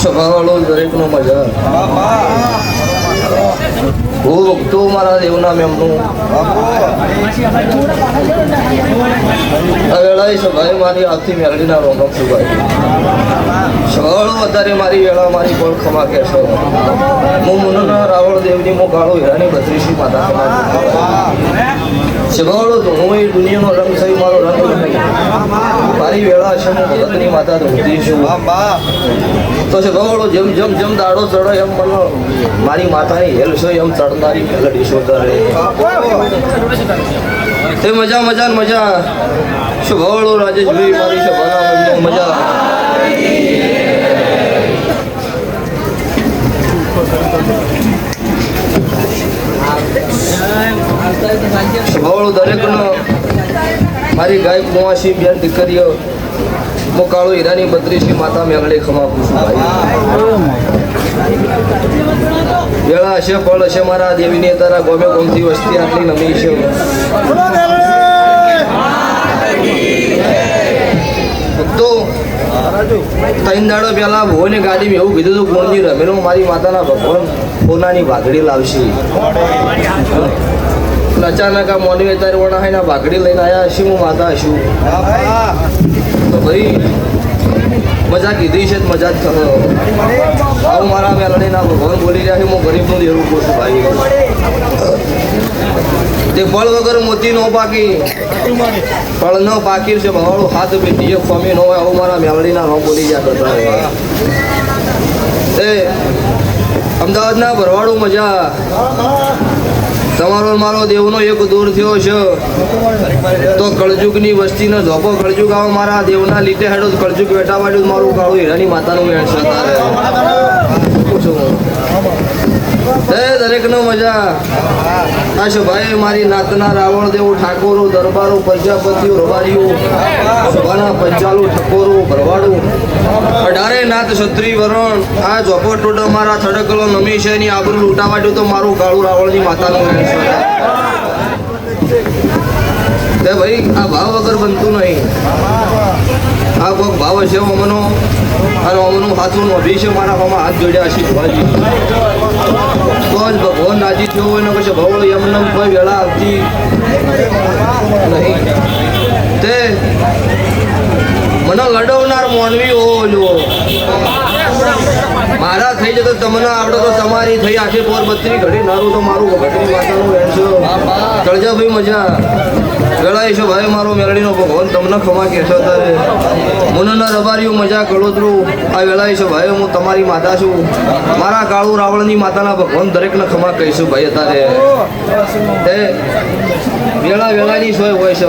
સ્વભાવવાળો દરેકનો મજા. હું ભક્તો મારા દેવના મેમનું. વેળાએ સભાએ મારી આવતી મેળવીના રોમ સુભાઈ સવાળો વધારે મારી વેળા મારી પણ ખમા કહેશો. હું મુનના રાવણ દેવની મો ગાળો હીરાની બત્રીસી માતા સ્વભાવવાળો તો હું એ દુનિયાનો રંગ થઈ મારો રંગ મારી વેળા છે હું ભગતની માતા ધોતી છું. તો છે ભગવાડો જેમ જેમ જેમ દાડો ચડો એમ મને મારી માતાની હેલ છે, એમ ચડનારી મેલડી શોધરે. તે મજા મજા મજા. શું ભગવાડો રાજેશભાઈ મારી છે મજા ભગવાડો દરેકનો મારી ગાય કુંવાસી બેન દીકરીઓ મોકાળો કાળો હીરાની બત્રીસી માતા મેંગળે ખમાપું છું વેળા હશે ફળ હશે મારા દેવીની, તારા ગોમે ગોમથી વસ્તી આટલી નમી છે. ભક્તો, ત્રણ દાડો પહેલા ભુવની ગાડીમાં એવું કીધું હતું ગોણજી રમેલો મારી માતાના ભગવાન સોનાની ભાગડી લાવશે. અચાનક આ મોની અત્યારે વણા હાઈના ભાગડી લઈને આવ્યા હશે, હું માતા હશું. તો ભાઈ, મજા કીધી છે, મજા જ થયો. આવું મારા મેલડીના ભગવાન બોલી રહ્યા છે, હું ગરીબનું દેવું કહું છું ભાઈ. તે ફળ વગર મોતી નો પાકી, ફળ ન પાકી છે ભાવાળું હાથ પેટી એક ફમી ન હોય, આવું મારા મેલડીના નો બોલી ગયા કરતા એ, અમદાવાદના ભરવાડું મજા. તમારો મારો દેવનો એક દૂર થયો છે. તો કળજુગની વસ્તીનો ધોકો કળજુગ આવો મારા દેવના લીધે હેડો, કળજુગ બેઠા વાળ્યું મારું કાળું હીરાની માતાનું વેણ છે. તારે દરેકનો મજા. આ છે, ભાઈ, મારી નાતના રાવણદેવ ઠાકોરો, દરબારો, પ્રજાપતિઓ રવારીઓ સભાના પંચાલો, ઠકોરો, ભરવાડો. અઢારે નાથ ક્ષત્રિય વરણ આ ઝોપો ટોટો મારા થડકલો નમી છે, એની આબરૂ લૂંટાવાટ્યું તો મારું કાળું રાવણની માતાનું તે ભાઈ, આ ભાવ વગર બનતું નહીં. આ કોઈક ભાવ હશે અમનો. અને અમનું હાથું અભી છે મારા હાથ જોડ્યા છે ભગવાનજી તો જ ભગવાન રાજી થયો હોય ને ભવળ એમને કોઈ વેળા આવતી નહીં. તે મને લડવનાર માનવી હોવો જો મારા થઈ જતો તમને આવડે તો તમારી થઈ આખી પોર બત્રી ઘડી નારું તો મારું ઘટની માતાનું વેણશો ચડજા ભાઈ મજા. વેળાય છે, ભાઈ, મારો મેળડીનો ભગવાન તમને ખમા કહેશો તારે મુનના રબારીઓ મજા કળોતરું આ વેળાય છે, ભાઈ, હું તમારી માતા છું. મારા કાળુ રાવણની માતાના ભગવાન દરેકને ખમા કહીશું, ભાઈ, અત્યારે. વેળા વેળાની સોય હોય છે.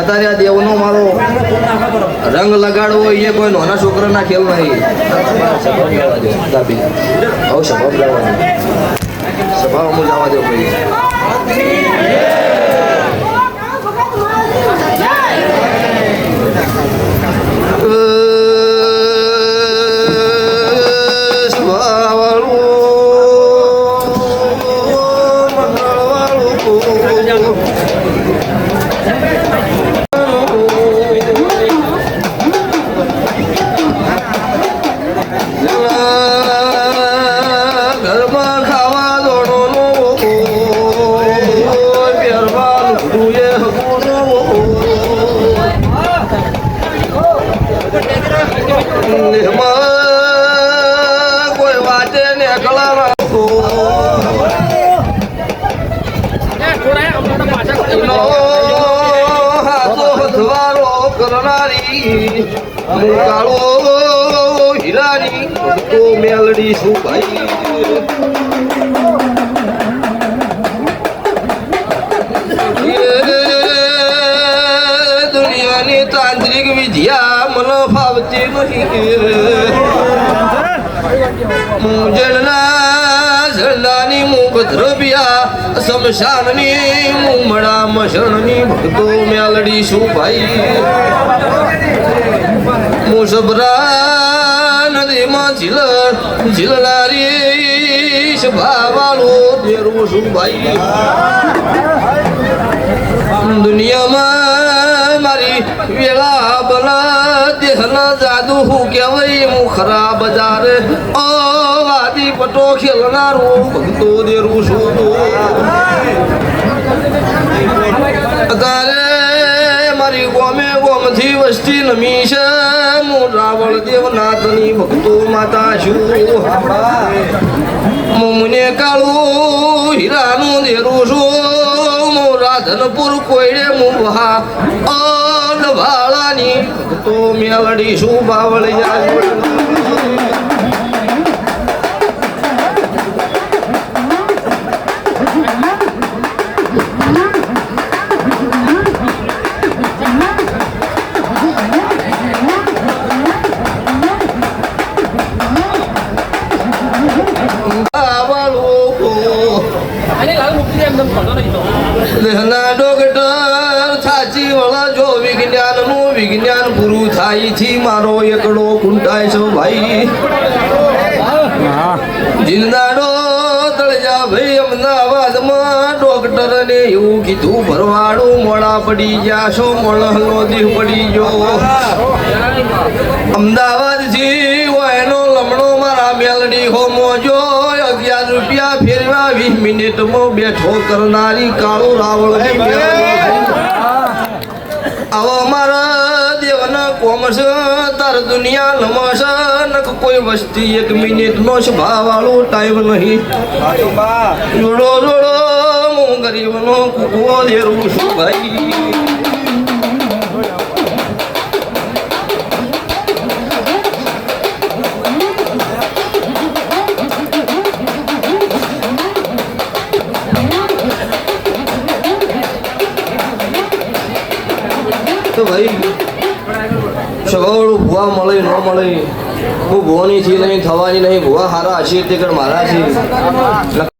અત્યારે આ દેવનો મારો રંગ લગાડવો એ કોઈ નાના છોકરાના ખેલ નહીં. હવે સભા જવાની સભા હું જવા દો, ભાઈ. કરનારી કાળો હીરાની તો મેલડી શું ભાઈ દુનિયાની તાંત્રિક વિદ્યા મને ફાવતી નહીં ઝંડાની મુખ ધ્રવ્યા શમશાનની મુમડા મશણની ભક્તો મેલડી શું ભાઈ? મુસબરા નદીમાં ઝીલ ઝીલનારી સભાવાળો દેરું શું ભાઈ? દુનિયામાં મારી વેલા બના દેહના જાદુ હું કહેવાય, હું ખરા બજારે ઓ વાદી પટો ખેલનારો ભક્તો દેરું છું તારે મારી ગોમે ગોમથી વસ્તી નમી છે. હું દેવનાથની ભક્તો માતા છું. મુમને કાળું હીરાનું દેરું છું. હું રાધનપુર કોયડે હું વહા ભક્તો મેળડી બાવળિયા. લેહના ડોક્ટર સાચી વળા જો વિજ્ઞાનનું વિજ્ઞાન પૂરું થાય છે, મારો એકડો કુંટાય છે ભાઈ. જીલદાડો તળજા ભાઈ અમદાવાદમાં ડોક્ટરને એવું કીધું, ભરવાડું મોડા પડી ગયા છો મોળહનો દેહ પડી ગયો. અમદાવાદથી રૂપિયા ફેરવા વીસ મિનિટમાં બેઠો કરનારી કાળો રાવળ આવો મારા દેવના કોમસ તાર દુનિયા નમસ નક કોઈ વસ્તી એક મિનિટનો જ ભાવવાળો ટાઈમ નહીં. જોડો જોડો હું ગરીબનો કુકવો દેરું છું ભાઈ. તો ભાઈ. સગવડ ભૂવા મળે, ન મળે. હું ભુવાની થી નહીં, થવાની નહીં, ભૂવા હારા હશે તે કર મારા છે